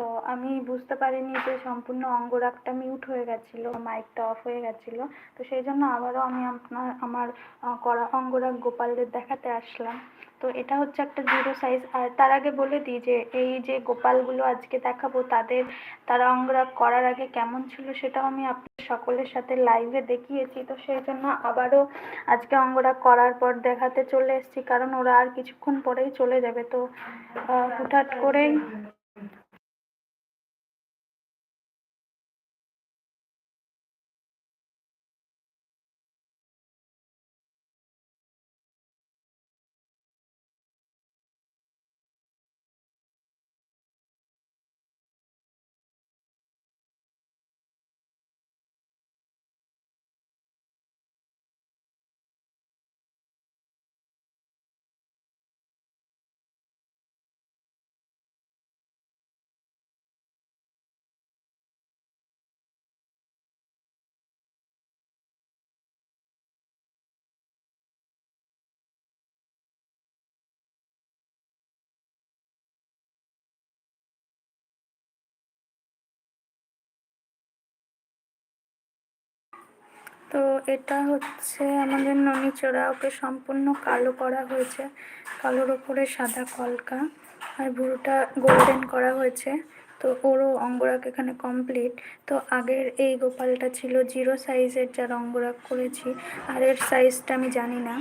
তো আমি বুঝতে পারিনি যে সম্পূর্ণ অঙ্গরাগটা মিউট হয়ে গেছিল মাইকটা অফ হয়ে গেছিল। তো সেই জন্য আবারও আমি আপনার, আমার করা অঙ্গরাগ গোপালদের দেখাতে আসলাম। তো এটা হচ্ছে একটা জিরো সাইজ আর তার আগে বলে দিই যে, এই যে গোপালগুলো আজকে দেখাবো, তাদের, তারা অঙ্গরাগ করার আগে কেমন ছিল সেটাও আমি আপনাদের সকলের সাথে লাইভে দেখিয়েছি। তো সেই জন্য আবারও আজকে অঙ্গরাগ করার পর দেখাতে চলে এসেছি, কারণ ওরা আর কিছুক্ষণ পরেই চলে যাবে। তো হুটহাট করেই তো এটা হচ্ছে আমাদের ননিচোড়া ওকে সম্পূর্ণ কালো করা হয়েছে। কালোর ওপরে সাদা কলকা আর ভুরুটা গোল্ডেন করা হয়েছে। তো ওরও অঙ্গরাগ এখানে কমপ্লিট তো আগের এই গোপালটা ছিল জিরো সাইজের যার অঙ্গরাগ করেছি। আর এর সাইজটা আমি জানি না।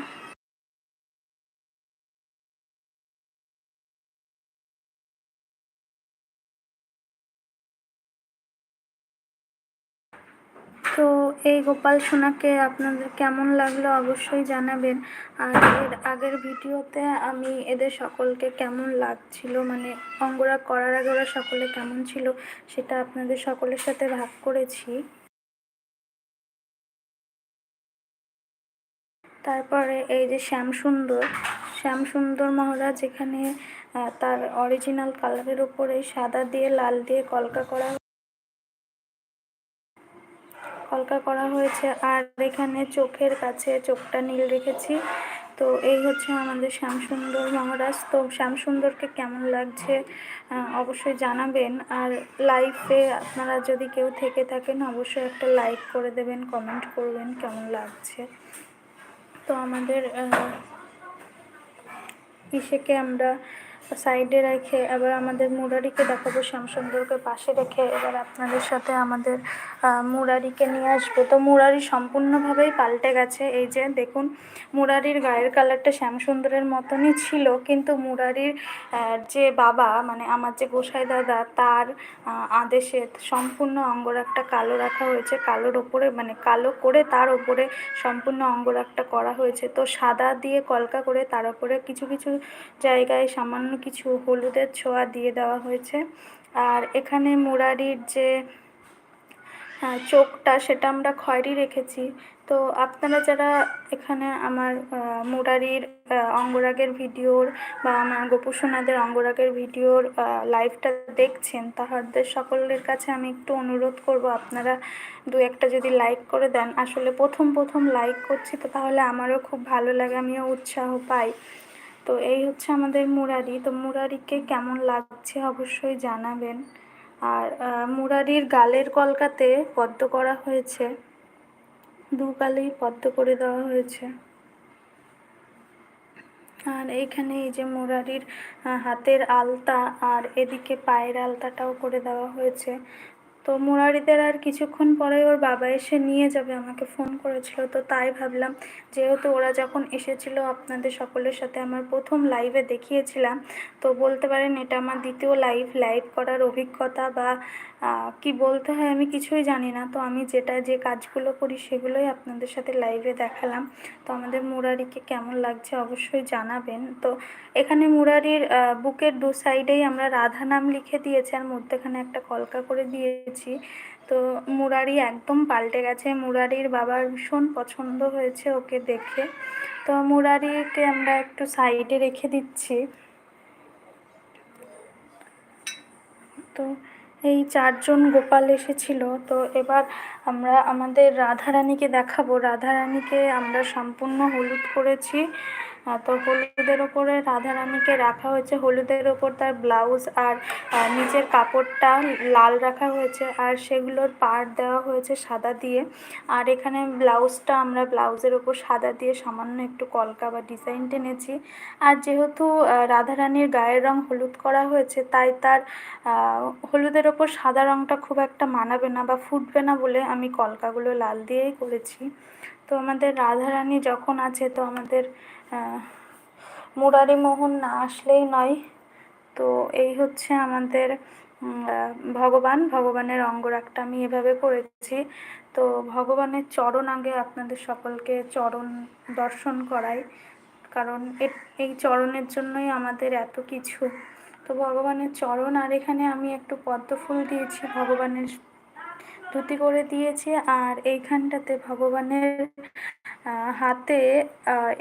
এই গোপাল সোনাকে আপনাদের কেমন লাগল অবশ্যই জানাবেন। আর এর আগের ভিডিওতে আমি এদের সকলকে কেমন লাগছিল মানে অঙ্গরা করার আগে ওরা সকলে কেমন ছিল, সেটা আপনাদের সকলের সাথে ভাগ করেছি। তারপরে এই যে শ্যামসুন্দর শ্যামসুন্দর মহারাজ এখানে তার অরিজিনাল কালারের উপরে সাদা দিয়ে, লাল দিয়ে কলকা করা কলকা করা হয়েছে। আর এখানে চোখের কাছে চোখটা নীল রেখেছি। তো এই হচ্ছে আমাদের শ্যামসুন্দর মহারাজ। তো শ্যামসুন্দরকে কেমন লাগছে অবশ্যই জানাবেন। আর লাইফে আপনারা যদি কেউ থেকে থাকেন, অবশ্যই একটা লাইক করে দেবেন কমেন্ট করবেন, কেমন লাগছে। তো আমাদের ইসেকে আমরা সাইডে রেখে এবার আমাদের মুরারিকে দেখাবো, শ্যামসুন্দরকে পাশে রেখে এবার আপনাদের সাথে আমাদের মুরারিকে নিয়ে আসব। তো মুরারি সম্পূর্ণভাবেই পাল্টে গেছে। এই যে দেখুন, মুরারির গায়ের কালারটা শ্যামসুন্দরের মতনই ছিল, কিন্তু মুরারির যে বাবা মানে আমার যে গোসাই দাদা, তার আদেশে সম্পূর্ণ অঙ্গরাগটা কালো রাখা হয়েছে। কালোর ওপরে মানে কালো করে তার ওপরে সম্পূর্ণ অঙ্গরাগটা করা হয়েছে। তো সাদা দিয়ে কলকা করে তার ওপরে কিছু কিছু জায়গায় সামান্য কিছু হলুদের ছোঁয়া দিয়ে দেওয়া হয়েছে। আর এখানে মুরারির যে চোখটা সেটা আমরা খয়েরি রেখেছি। তো আপনারা যারা এখানে আমার মুরারির অঙ্গরাগের ভিডিওর বা আমার গোপুসোনাদের অঙ্গরাগের ভিডিওর লাইভটা দেখছেন, তাহাদের সকলের কাছে আমি একটু অনুরোধ করব, আপনারা দু একটা যদি লাইক করে দেন। আসলে প্রথম প্রথম লাইক করছি তো তাহলে আমারও খুব ভালো লাগে, আমিও উৎসাহ পাই। তো এই হচ্ছে আমাদের মুরারি। তো মুরারিকে কেমন লাগছে অবশ্যই জানাবেন। আর মুরারির গালের কলকাতে পদ্ম করা হয়েছে। দু গালেই পদ্ম করে দেওয়া হয়েছে। আর এইখানে এই যে মুরারির হাতের আলতা আর এদিকে পায়ের আলতাটাও করে দেওয়া হয়েছে। তো মুরারিদের আর কিছুক্ষণ পরে ওর বাবা এসে নিয়ে যাবে, আমাকে ফোন করেছিল। তো তাই ভাবলাম, যেহেতু ওরা যখন এসেছিল, আপনাদের সকলের সাথে আমার প্রথম লাইভে দেখিয়েছিলাম, তো বলতে পারেন এটা আমার দ্বিতীয় লাইভ লাইভ করার অভিজ্ঞতা বা কি বলতে হয় আমি কিছুই জানি না। তো আমি যেটা, যে কাজগুলো করি সেগুলোই আপনাদের সাথে লাইভে দেখালাম। তো আমাদের মুরারিকে কেমন লাগছে অবশ্যই জানাবেন। তো এখানে মুরারির বুকের দু সাইডেই আমরা রাধা নাম লিখে দিয়েছি, আর মধ্যেখানে একটা কলকা করে দিয়েছি তো মুরারি একদম পাল্টে গেছে। মুরারির বাবার ভীষণ পছন্দ হয়েছে ওকে দেখে। তো মুরারিকে আমরা একটু সাইডে রেখে দিচ্ছি। তো এই চারজন গোপাল এসেছিল। তো এবার আমরা আমাদের রাধারানীকে দেখাবো। রাধারানীকে আমরা সম্পূর্ণ হলুদ করেছি। তো হলুদের ওপরে রাধারানীকে রাখা হয়েছে। হলুদের ওপর তার ব্লাউজ আর নিচের কাপড়টা লাল রাখা হয়েছে আর সেগুলোর পাড় দেওয়া হয়েছে সাদা দিয়ে। আর এখানে ব্লাউজটা আমরা ব্লাউজের ওপর সাদা দিয়ে সামান্য একটু কলকা বা ডিজাইন টেনেছি। আর যেহেতু রাধারানীর গায়ের রং হলুদ করা হয়েছে, তাই তার হলুদের ওপর সাদা রংটা খুব একটা মানাবে না বা ফুটবে না বলে আমি কলকাগুলো লাল দিয়েই করেছি। তো আমাদের রাধারানী যখন আছে, তো আমাদের মোহন না আসলেই নয়। তো এই হচ্ছে আমাদের ভগবান। ভগবানের অঙ্গরাগটা আমি এভাবে করেছি তো ভগবানের চরণ আগে আপনাদের সকলকে চরণ দর্শন করাই। কারণ এই চরণের জন্যই আমাদের এত কিছু। তো ভগবানের চরণ, আর এখানে আমি একটু পদ্ম ফুল দিয়েছি। ভগবানের ধুতি করে দিয়েছি আর এইখানটাতে ভগবানের হাতে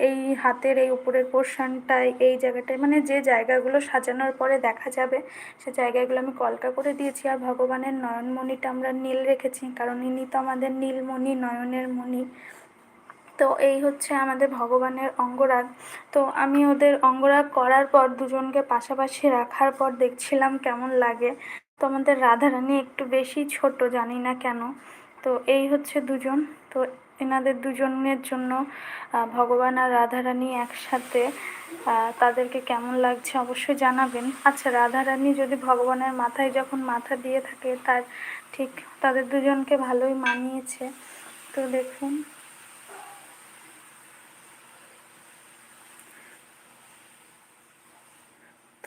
এই হাতের এই উপরের পোর্শনটায় এই জায়গাটায় মানে যে জায়গাগুলো সাজানোর পরে দেখা যাবে, সে জায়গাগুলো আমি কলকা করে দিয়েছি আর ভগবানের নয়নমণিটা আমরা নীল রেখেছি কারণ ইনি তো আমাদের নীলমণি, নয়নের মণি। তো এই হচ্ছে আমাদের ভগবানের অঙ্গরাগ। তো আমি ওদের অঙ্গরাগ করার পর দুজনকে পাশাপাশি রাখার পর দেখছিলাম কেমন লাগে। তো আমাদের রাধারানী একটু বেশি ছোট, জানি না কেন। তো এই হচ্ছে দুজন। তো এনাদের দুজনের জন্য ভগবান আর রাধারানী একসাথে তাদেরকে কেমন লাগছে অবশ্যই জানাবেন। আচ্ছা রাধারানী যদি ভগবানের মাথায় যখন মাথা দিয়ে থাকে, তার ঠিক তাদের দুজনকে ভালোই মানিয়েছে। তো দেখুন।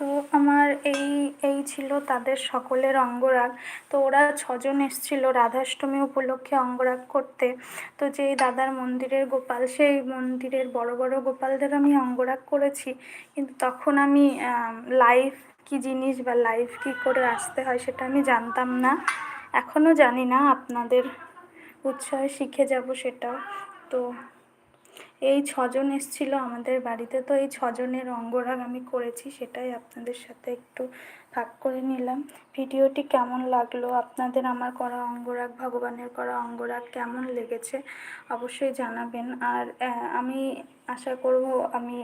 তো আমার এই এই ছিল তাদের সকলের অঙ্গরাগ। তো ওরা ছজন এসেছিল রাধাষ্টমী উপলক্ষে অঙ্গরাগ করতে। তো যেই দাদার মন্দিরের গোপাল, সেই মন্দিরের বড় বড় গোপালদের আমি অঙ্গরাগ করেছি। কিন্তু তখন আমি লাইভ কি জিনিস বা লাইভ কি করে আসতে হয় সেটা আমি জানতাম না। এখনও জানি না, আপনাদের উৎসাহে শিখে যাব সেটাও। তো এই ছজন এসেছিল আমাদের বাড়িতে, তো এই ছজনের অঙ্গরাগ আমি করেছি, সেটাই আপনাদের সাথে একটু ভাগ করে নিলাম। ভিডিওটি কেমন লাগল? আপনাদের আমার করা অঙ্গরাগ, ভগবানের করা অঙ্গরাগ কেমন লেগেছে? অবশ্যই জানাবেন। আর আমি আশা করব আমি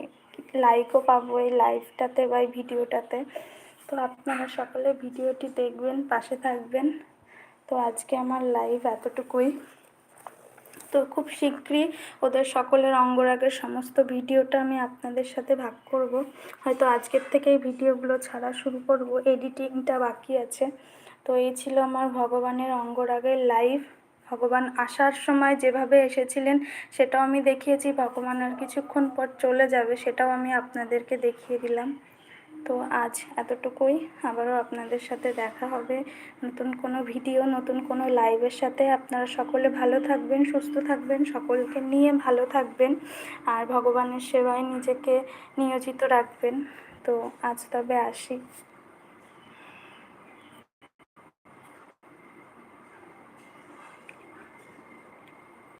লাইকও পাবো এই লাইভটাতে বা এই ভিডিওটাতে। তো আপনারা সকলে ভিডিওটি দেখবেন, পাশে থাকবেন। তো আজকে আমার লাইভ এতটুকুই। তো খুব শীঘ্রই ওদের সকলের অঙ্গরাগের সমস্ত ভিডিওটা আমি আপনাদের সাথে ভাগ করব। হয়তো আজকের থেকেই ভিডিওগুলো ছাড়া শুরু করব, এডিটিংটা বাকি আছে। তো এই ছিল আমার ভগবানের অঙ্গরাগের লাইভ। ভগবান আসার সময় যেভাবে এসেছিলেন সেটাও আমি দেখিয়েছি, ভগবান আর কিছুক্ষণ পর চলে যাবে সেটাও আমি আপনাদেরকে দেখিয়ে দিলাম। তো আজ এতটুকুই। আবারও আপনাদের সাথে দেখা হবে নতুন কোনো ভিডিও, নতুন কোনো লাইভের সাথে। আপনারা সকলে ভালো থাকবেন, সুস্থ থাকবেন, সকলকে নিয়ে ভালো থাকবেন আর ভগবানের সেবায় নিজেকে নিয়োজিত রাখবেন। তো আজ তবে আসি।